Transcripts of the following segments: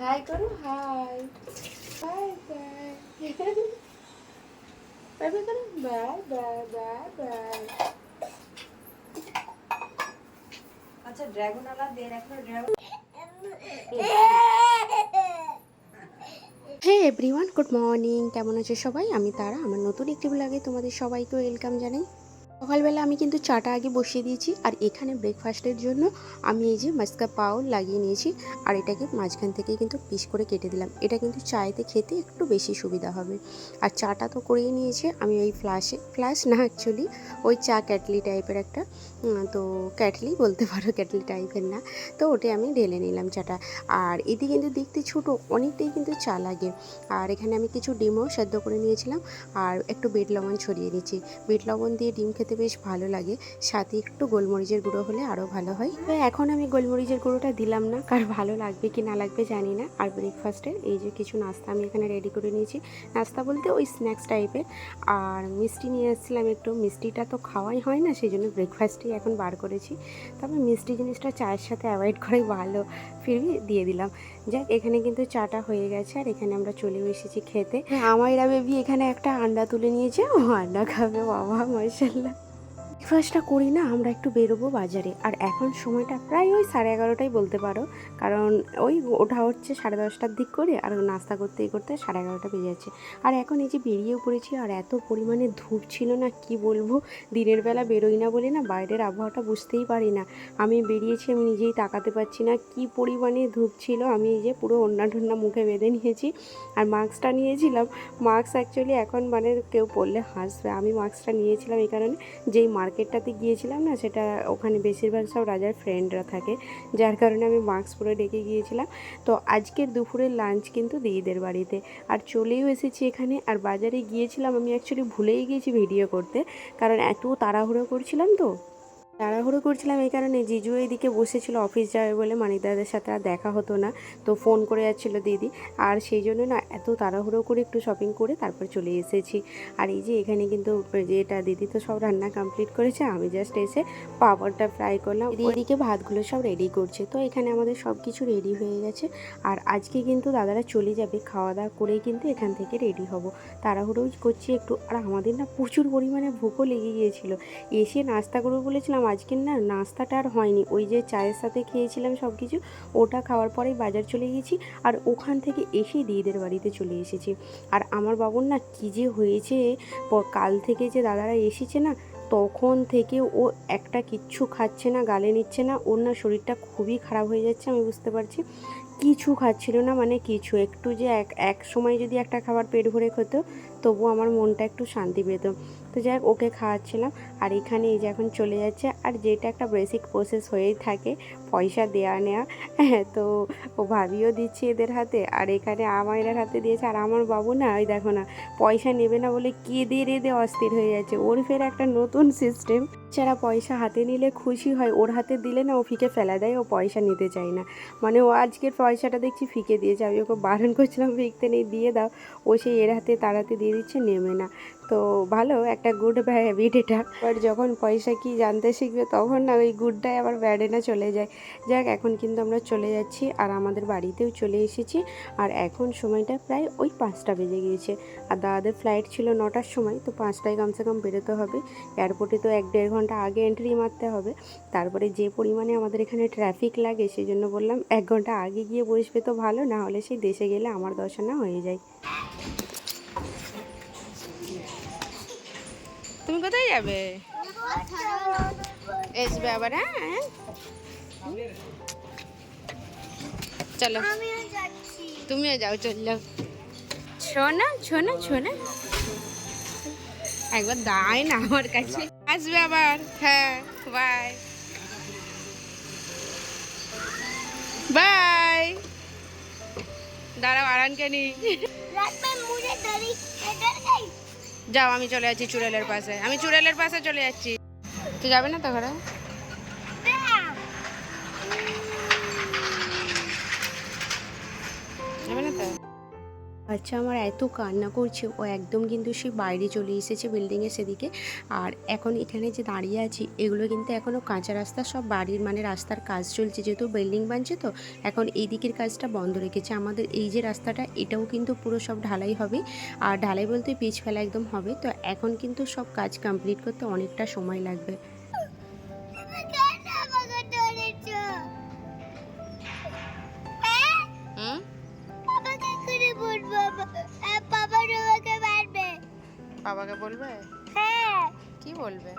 High করো hi bye bye bye bye করো bye bye bye bye আচ্ছা dragon আলা দে এখনও dragon hey everyone good morning কেমন আছে সবাই? আমি তারা আমার নতুন একটি ব্লগে তোমাদের সবাইকে ওয়েলকাম জানাই। সকালবেলা আমি কিন্তু চাটা আগে বসিয়ে দিয়েছি আর এখানে ব্রেকফাস্টের জন্য আমি এই যে মাস্কা পাও লাগিয়ে নিয়েছি আর এটাকে মাঝখান থেকে কিন্তু পিস করে কেটে দিলাম। এটা কিন্তু চায়েতে খেতে একটু বেশি সুবিধা হবে। আর চাটা তো করেই নিয়েছে আমি ওই ফ্লাশে ফ্লাশ না অ্যাকচুয়ালি ওই চা ক্যাটলি টাইপের একটা তো ক্যাটলি বলতে পারো, ক্যাটলি টাইপের না। তো ওটাই আমি ঢেলে নিলাম চাটা। আর এটি কিন্তু দেখতে ছোটো, অনেকটাই কিন্তু চা লাগে। আর এখানে আমি কিছু ডিমও সেদ্ধ করে নিয়েছিলাম। আর একটু বিট লবণ ছড়িয়ে নিয়েছি বিট লবণ দিয়ে ডিম খেতে বেশ ভালো লাগে। সাথে একটু গোলমরিচের গুঁড়ো হলে আরও ভালো হয়। তো এখন আমি গোলমরিচের গুঁড়োটা দিলাম না, কার ভালো লাগবে কি না লাগবে জানি না। আর ব্রেকফাস্টে এই যে কিছু নাস্তা আমি এখানে রেডি করে নিয়েছি। নাস্তা বলতে ওই স্ন্যাক্স টাইপের আর মিষ্টি নিয়ে এসেছিলাম একটু। মিষ্টিটা তো খাওয়াই হয় না, সেই জন্য ব্রেকফাস্টেই এখন বার করেছি। তবে মিষ্টি জিনিসটা চায়ের সাথে অ্যাভয়েড করাই ভালো ফিরবি দিয়ে দিলাম। যাক, এখানে কিন্তু চাটা হয়ে গেছে। আর এখানে আমরা চলে এসেছি খেতে। আমাইরা বেবি এখানে একটা আন্ডা তুলে নিয়েছে। ও আন্ডা খাবে, বাবা মার্শাল্লাহ ব্রেকফাস্টটা করি না, আমরা একটু বেরোবো বাজারে। আর এখন সময়টা প্রায় ওই সাড়ে এগারোটাই বলতে পারো। কারণ ওই ওঠা হচ্ছে সাড়ে দশটার দিক করে, আর নাস্তা করতে করতে সাড়ে এগারোটা বেজে যাচ্ছে। আর এখন এই যে বেরিয়েও পড়েছি, আর এত পরিমাণে ধূপ ছিল না, কি বলব? দিনের বেলা বেরোই না বলে না, বাইরের আবহাওয়াটা বুঝতেই পারি না। আমি বেরিয়েছি, আমি নিজেই তাকাতে পারছি না, কি পরিমাণে ধূপ ছিল। আমি এই যে পুরো অন্যা টন্যা মুখে বেঁধে নিয়েছি, আর মাস্কটা নিয়েছিলাম। মাস্ক অ্যাকচুয়ালি এখন মানে কেউ পরলে হাসবে। আমি মাস্কটা নিয়েছিলাম এই কারণে, যেই মার্কেটটাতে গিয়েছিলাম না, সেটা ওখানে বেশিরভাগ সব রাজার ফ্রেন্ডরা থাকে। যার কারণে আমি মাস্ক পরে ডেকে গিয়েছিলাম। তো আজকের দুপুরের লাঞ্চ কিন্তু দিদিদের বাড়িতে। আর চলেও এসেছি এখানে। আর বাজারে গিয়েছিলাম, আমি অ্যাকচুয়ালি ভুলেই গিয়েছি ভিডিও করতে। কারণ এত তাড়াহুড়ো করছিলাম তো। তাড়াহুড়ো করছিলাম এই কারণে। জিজু এইদিকে বসেছিল অফিস যাবে বলে মানিকদাদের সাথে আর দেখা হতো না। তো ফোন করে যাচ্ছিল দিদি। আর সেই জন্য না এত তাড়াহুড়ো করে একটু শপিং করে তারপর চলে এসেছি। আর এই যে এখানে কিন্তু যেটা দিদি তো সব রান্না কমপ্লিট করেছে, আমি জাস্ট এসে পাপড়টা ফ্রাই করলাম। এদিকে ভাতগুলো সব রেডি করছে। তো এখানে আমাদের সব কিছু রেডি হয়ে গেছে। আর আজকে কিন্তু দাদারা চলে যাবে। খাওয়া দাওয়া করেই কিন্তু এখান থেকে রেডি হব। তাড়াহুড়ো করছি একটু। আর আমাদের না প্রচুর পরিমাণে ভুকও লেগে গিয়েছিল। এসে নাস্তা করব বলেছিলাম আজকের না নাস্তাটা আর হয়নি। ওই যে চায়ের সাথে খেয়েছিলাম সব কিছু ওটা খাওয়ার পরেই বাজার চলে গেছি আর ওখান থেকে এসেই দিদিদের বাড়িতে চলে এসেছি। আর আমার বাবুর না কী যে হয়েছে কাল থেকে যে দাদারা এসেছে না, তখন থেকে ও একটা কিচ্ছু খাচ্ছে না, গালে নিচ্ছে না, ওর না শরীরটা খুবই খারাপ হয়ে যাচ্ছে আমি বুঝতে পারছি। কিছু খাচ্ছিল না মানে কিছু, একটু যে এক এক সময় যদি একটা খাবার পেট ভরে খেত তবু আমার মনটা একটু শান্তি পেত। তো যাই ওকে খাওয়াচ্ছিলাম। আর এখানে এই যে এখন চলে যাচ্ছে। আর যেটা একটা বেসিক প্রসেস হয়েই থাকে, পয়সা দেওয়া নেওয়া তো ও ভাবিও দিচ্ছে এদের হাতে। আর এখানে আমার হাতে দিয়েছে। আর আমার বাবু না, ওই দেখো না, পয়সা নেবে না বলে কেঁদে রেদে অস্থির হয়ে যাচ্ছে। ওর ফের একটা নতুন সিস্টেম যারা পয়সা হাতে নিলে খুশি হয়, ওর হাতে দিলে না ও ফিকে ফেলা দেয়, ও পয়সা নিতে চায় না। মানে ও আজকের পয়সাটা দেখছি ফিকে দিয়েছে, আমি ওকে বারণ করছিলাম, ফিকতে নেই, দিয়ে দাও। ও সেই এর হাতে তাড়াতে দিয়ে দিচ্ছে, নেবে না। তো ভালো, একটা গুড হ্যাবিট এটা। বাট যখন পয়সা কি জানতে শিখবে, তখন না ওই গুডটাই আবার ব্যাডে না চলে যায়। যাক, এখন কিন্তু আমরা চলে যাচ্ছি, আর আমাদের বাড়িতেও চলে এসেছি, আর এখন সময়টা প্রায় ওই পাঁচটা বেজে গিয়েছে। আর দাদাদের ফ্লাইট ছিল নটার সময়, তো পাঁচটায় কমসে কম বেরোতে হবে। এয়ারপোর্টে তো এক দেড় ঘণ্টা আগে এন্ট্রি মারতে হবে। তারপরে যে পরিমাণে আমাদের এখানে ট্রাফিক লাগে সেই জন্য বললাম এক ঘণ্টা আগে গিয়ে বসবে তো ভালো, না হলে সেই দেশে গেলে আমার দর্শনা হয়ে যায়। তুমি কোথায় যাবে? আসবে আবার হ্যাঁ চলো। তুমিও যাও, চল। যাও শোনা শোনা শোনা। একবার দায় না আমার কাছে। আসবে আবার? হ্যাঁ বাই বাই দাঁড়াও, আরানকে নি যাও, আমি চলে যাচ্ছি চুড়েলের পাশে। আমি চুড়েলের পাশে চলে যাচ্ছি। তুই যাবে না তো ঘরে? যাবে না তো? বাচ্চা আমার এত কান্না করছে, ও একদম কিন্তু সে বাইরে চলে এসেছে বিল্ডিংয়ের সেদিকে। আর এখন এখানে যে দাঁড়িয়ে আছি, এগুলো কিন্তু এখনও কাঁচা রাস্তা, সব বাড়ির মানে রাস্তার কাজ চলছে। যেহেতু বিল্ডিং বানছে তো, এখন এই দিকের কাজটা বন্ধ রেখেছে। আমাদের এই যে রাস্তাটা, এটাও কিন্তু পুরো সব ঢালাই হবে। আর ঢালাই বলতে পিচ ফেলা একদম হবে। তো এখন কিন্তু সব কাজ কমপ্লিট করতে অনেকটা সময় লাগবে। বাবাকে বলবে? হ্যাঁ। কি বলবে?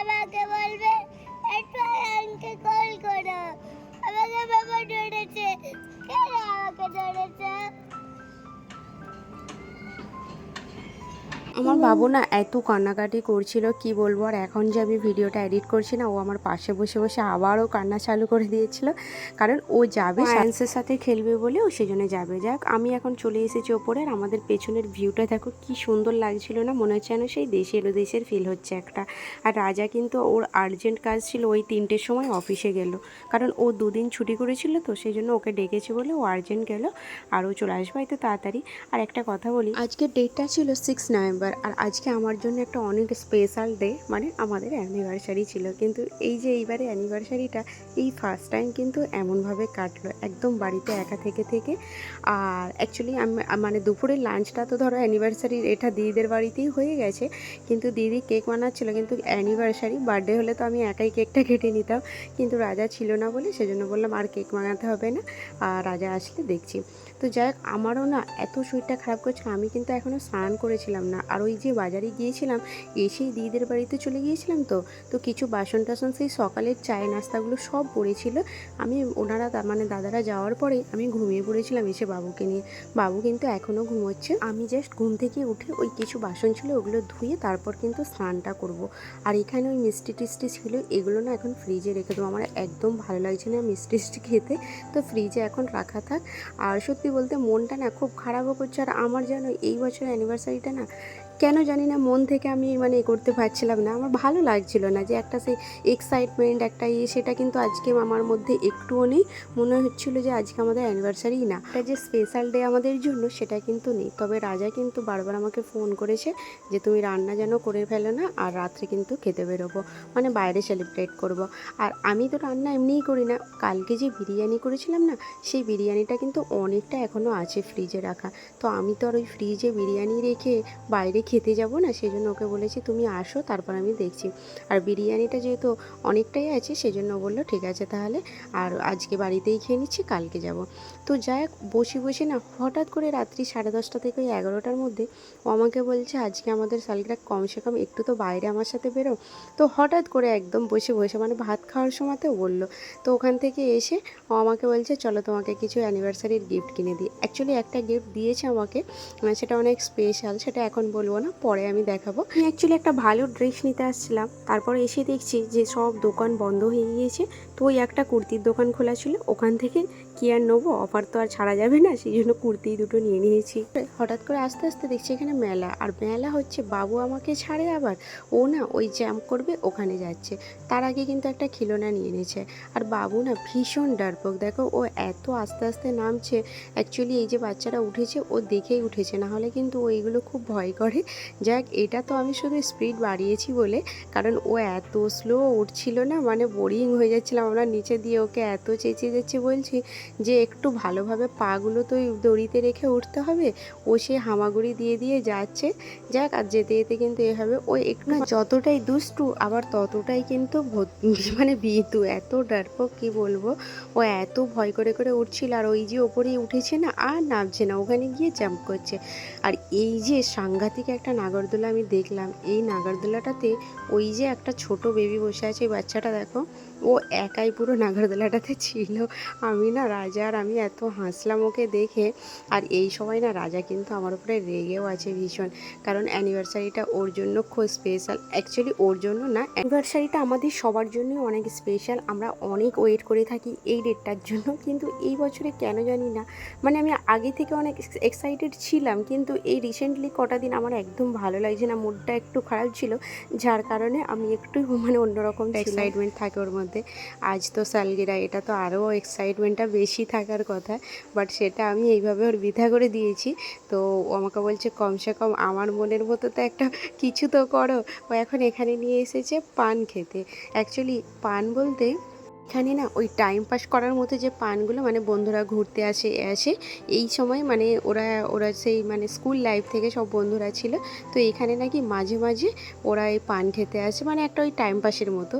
আমাকে বলবে একটু আঙ্কে কল করো। আমাকে বাবা ধরেছে। কেন আমাকে ধরেছে? আমার বাবু না এত কান্নাকাটি করছিল কি বলব? আর এখন যে আমি ভিডিওটা এডিট করছি না ও আমার পাশে বসে বসে আবারও কান্না চালু করে দিয়েছিল। কারণ ও যাবে সায়েন্সের সাথে খেলবে বলে ও সেজন্য যাবে। যাক আমি এখন চলে এসেছি ওপরে আর আমাদের পেছনের ভিউটা দেখো কি সুন্দর লাগছিল না? মনে হচ্ছে যেন সেই দেশের ও দেশের ফিল হচ্ছে একটা। আর রাজা কিন্তু ওর আর্জেন্ট কাজ ছিল ওই তিনটের সময় অফিসে গেল। কারণ ও দুদিন ছুটি করেছিল তো সেই জন্য ওকে ডেকেছে বলে ও আর্জেন্ট গেল আর ও চলে আসবে হয়তো তাড়াতাড়ি। আর একটা কথা বলি আজকের ডেটটা ছিল সিক্স নভেম্বর আর আজকে আমার জন্য একটা অনেক স্পেশাল ডে মানে আমাদের অ্যানিভার্সারি ছিল। কিন্তু এই যে এইবারে অ্যানিভার্সারিটা এই ফার্স্ট টাইম কিন্তু এমনভাবে কাটলো, একদম বাড়িতে একা থেকে থেকে। আর অ্যাকচুয়ালি আমি মানে দুপুরের লাঞ্চটা তো ধরো অ্যানিভার্সারির এটা দিদিদের বাড়িতেই হয়ে গেছে। কিন্তু দিদি কেক বানাচ্ছিল, কিন্তু অ্যানিভার্সারি বার্থডে হলে তো আমি একাই কেকটা কেটে নিতাম। কিন্তু রাজা ছিল না বলে সেজন্য বললাম, আর কেক বানাতে হবে না। আর রাজা আসলে দেখছি। তো যাই হোক, আমারও না এত শরীরটা খারাপ করছিল, আমি কিন্তু এখনও স্নান করেছিলাম না। আর ওই যে বাজারে গিয়েছিলাম, এসেই দিদিদের বাড়িতে চলে গিয়েছিলাম তো তো কিছু বাসন টাসন সেই সকালের চায় নাস্তাগুলো সব পড়েছিল। আমি ওনারা মানে দাদারা যাওয়ার পরে আমি ঘুমিয়ে পড়েছিলাম এসে বাবুকে নিয়ে। বাবু কিন্তু এখনও ঘুমোচ্ছে। আমি জাস্ট ঘুম থেকে উঠে ওই কিছু বাসন ছিল ওগুলো ধুয়ে তারপর কিন্তু স্নানটা করব। আর এখানে ওই মিষ্টি টিষ্টি ছিল, এগুলো না এখন ফ্রিজে রেখে দেবো। আমার একদম ভালো লাগছে না মিষ্টি টিষ্টি খেতে। তো ফ্রিজে এখন রাখা থাক। আর সত্যি বলতে মনটা না খুব খারাপও করছে। আর আমার যেন এই বছর অ্যানিভার্সারিটা না কেন জানি না মন থেকে আমি মানে এ করতে পারছিলাম না। আমার ভালো লাগছিল না যে একটা সেই এক্সাইটমেন্ট একটা ইয়ে সেটা কিন্তু আজকে আমার মধ্যে একটুও নেই। মনে হচ্ছিল যে আজকে আমাদের অ্যানিভার্সারি না। এটা যে স্পেশাল ডে আমাদের জন্য, সেটা কিন্তু নেই। তবে রাজা কিন্তু বারবার আমাকে ফোন করেছে যে, তুমি রান্না যেন করে ফেলো না, আর রাত্রে কিন্তু খেতে বেরোবো। মানে বাইরে সেলিব্রেট করব। আর আমি তো রান্না এমনিই করি না। কালকে যে বিরিয়ানি করেছিলাম না, সেই বিরিয়ানিটা কিন্তু অনেকটা এখনও আছে ফ্রিজে রাখা। তো আমি তো আর ওই ফ্রিজে বিরিয়ানি রেখে বাইরে খেতে যাব না সেই জন্য ওকে বলেছি, তুমি আসো, তারপর আমি দেখছি। আর বিরিয়ানিটা যেহেতু অনেকটাই আছে সেই জন্য বলল, ঠিক আছে তাহলে, আর আজকে বাড়িতেই খেয়ে নিচ্ছি, কালকে যাব। তো যাই বসে বসে না, হঠাৎ করে রাত্রি সাড়ে দশটা থেকে ওই এগারোটার মধ্যে ও আমাকে বলছে, আজকে আমাদের সালটা কমসে কম একটু তো বাইরে আমার সাথে বেরো। তো হঠাৎ করে একদম বসে বসে মানে ভাত খাওয়ার সময়তেও বলল। তো ওখান থেকে এসে ও আমাকে বলছে, চলো তোমাকে কিছু অ্যানিভার্সারির গিফট কিনে দিই। অ্যাকচুয়ালি একটা গিফট দিয়েছে আমাকে মানে সেটা অনেক স্পেশাল সেটা এখন বলব না, পরে আমি দেখাবো। আমি অ্যাকচুয়ালি একটা ভালো ড্রেস নিতে আসছিলাম। তারপর এসে দেখছি যে সব দোকান বন্ধ হয়ে গিয়েছে। তো ওই একটা কুর্তির দোকান খোলা ছিল। ওখান থেকে কি আর নেব? অফার তো আর ছাড়া যাবে না, সেই জন্য কুর্তি দুটো নিয়ে নিয়েছি। হঠাৎ করে আস্তে আস্তে দেখছি এখানে মেলা, আর মেলা হচ্ছে বাবু আমাকে ছাড়ে আবার। ও না ওই জ্যাম করবে, ওখানে যাচ্ছে। তার আগে কিন্তু একটা খিলোনা নিয়ে নিয়েছে আর বাবু না ভীষণ ডারপোক। দেখো, ও এত আস্তে আস্তে নামছে। অ্যাকচুয়ালি এই যে বাচ্চাটা উঠেছে, ও দেখেই উঠেছে। না হলে কিন্তু ও এইগুলো খুব ভয় করে। যাক, এটা তো আমি শুধু স্পিড বাড়িয়েছি বলে। কারণ ও এত স্লো উঠছিল না মানে বোরিং হয়ে যাচ্ছিলাম। আমরা নিচে দিয়ে ওকে এত চেঁচিয়ে যাচ্ছে বলছি যে একটু ভালোভাবে পাগুলো তো দড়িতে রেখে উঠতে হবে, ও সে হামাগুড়ি দিয়ে দিয়ে যাচ্ছে। যাক, আর যেতে যেতে কিন্তু এভাবে ও একটু যতটাই দুষ্টু, আবার ততটাই কিন্তু মানে ভীতু। এত ডারপোক, কি বলব? ও এত ভয় করে করে উঠছিল, আর ওই যে ওপরেই উঠেছে না, আর নামছে না, ওখানে গিয়ে জাম্প করছে। আর এই যে সাংঘাতিক একটা নাগরদোলা আমি দেখলাম, এই নাগরদোলাটাতে ওই যে একটা ছোট বেবি বসে আছে, এই বাচ্চাটা দেখো। ও একাই পুরো নাগরদোলাটাতে ছিল। আমি না রাজা আর আমি এত হাসলাম ওকে দেখে। আর এই সময় না রাজা কিন্তু আমার উপরে রেগেও আছে ভীষণ। কারণ অ্যানিভার্সারিটা ওর জন্য খুব স্পেশাল অ্যাকচুয়ালি ওর জন্য না অ্যানিভার্সারিটা আমাদের সবার জন্যই অনেক স্পেশাল আমরা অনেক ওয়েট করে থাকি এই ডেটটার জন্য। কিন্তু এই বছরে কেন জানি না। মানে আমি আগে থেকে অনেক এক্সাইটেড ছিলাম। কিন্তু এই রিসেন্টলি কটা দিন আমার একদম ভালো লাগছে না। মুডটা একটু খারাপ ছিল। যার কারণে আমি একটু মানে অন্যরকম এক্সাইটমেন্ট থাকে ওর মধ্যে। মধ্যে আজ তো সালগিরা, এটা তো আরও এক্সাইটমেন্টটা বেশি থাকার কথা বাট সেটা আমি এইভাবে ওর বৃথা করে দিয়েছি। তো আমাকে বলছে, কমসে কম আমার মনের মতো তো একটা কিছু তো করো। ও এখন এখানে নিয়ে এসেছে পান খেতে। অ্যাকচুয়ালি পান বলতে এখানে না ওই টাইম পাস করার মতো যে পানগুলো মানে বন্ধুরা ঘুরতে আসে আসে, এই সময় মানে ওরা ওরা সেই মানে স্কুল লাইফ থেকে সব বন্ধুরা ছিল। তো এখানে নাকি মাঝে মাঝে ওরা এই পান খেতে আসে মানে একটা ওই টাইম পাসের মতো।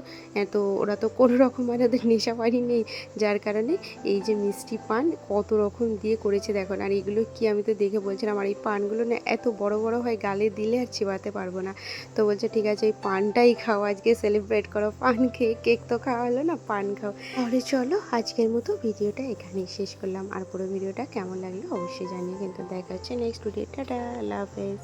তো ওরা তো কোনো রকম মানে ওদের নেশা পানি নেই, যার কারণে এই যে মিষ্টি পান কত রকম দিয়ে করেছে দেখো আর এগুলো কি আমি তো দেখে বলছিলাম, আর এই পানগুলো না এত বড় বড় হয় গালে দিলে আর চিবাতে পারব না। তো বলছে, ঠিক আছে এই পানটাই খাও, আজকে সেলিব্রেট করো। পান খেয়ে কেক তো খাওয়া হলো না, পান খাও তাহলে চলো আজকের মতো ভিডিওটা এখানেই শেষ করলাম। আর পুরো ভিডিওটা কেমন লাগল অবশ্যই জানিয়ে কিন্তু দেখা হচ্ছে নেক্সট ভিডিও টাটা, আল্লাহ হাফেজ।